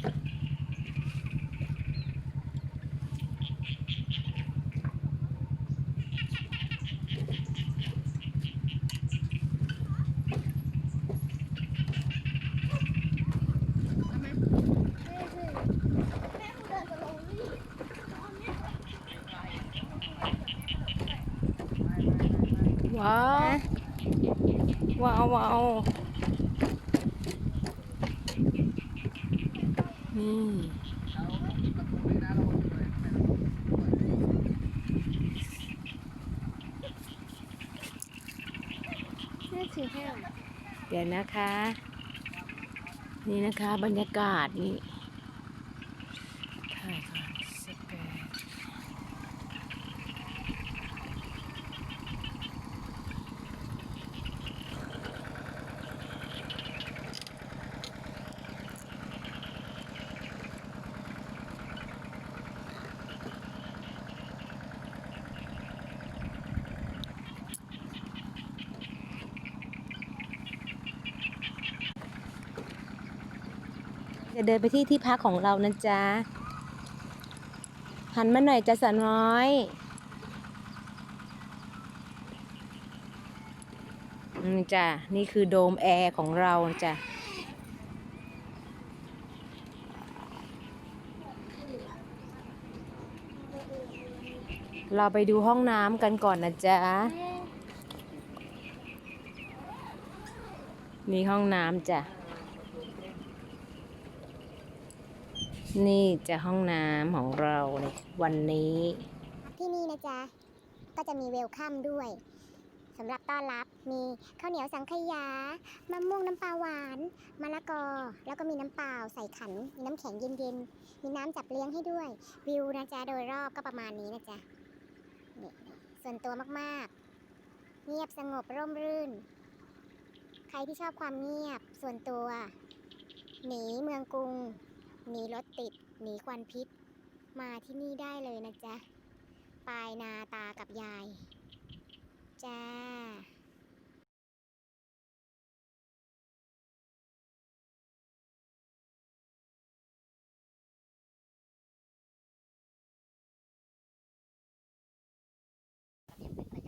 ว้าวว้าวว้าว นี่น่าถือให้หรอเดี๋ยวนะคะ นี่นะคะบรรยากาศนี่ถ่ายก่อนสแกน จะเดินไปที่ที่พักของเรานะจ๊ะ หันมาหน่อยจะสาวน้อย อืมจ้ะ นี่คือโดมแอร์ของเราจ้ะเราไปดูห้องน้ำกันก่อนนะจ๊ะ นี่ห้องน้ำจ้ะ นี่จะห้องน้ำของเราในวันนี้ ที่นี่นะจ๊ะ ก็จะมีเวลคัมด้วยสำหรับต้อนรับมีข้าวเหนียวสังขยามะม่วงน้ำปลาหวานมะละกอ แล้วก็มีน้ำเปล่าใส่ขัน มีน้ำแข็งเย็นๆ มีน้ำจับเลี้ยงให้ด้วย วิวนะจ๊ะโดยรอบก็ประมาณนี้นะจ๊ะนี่ส่วนตัวมากๆ เงียบสงบร่มรื่น ใครที่ชอบความเงียบส่วนตัว หนีเมืองกรุง หนีรถติด หนีควันพิษ มาที่นี่ได้เลยนะจ๊ะปายนาตากับยาย จ้าเรียนเป็ป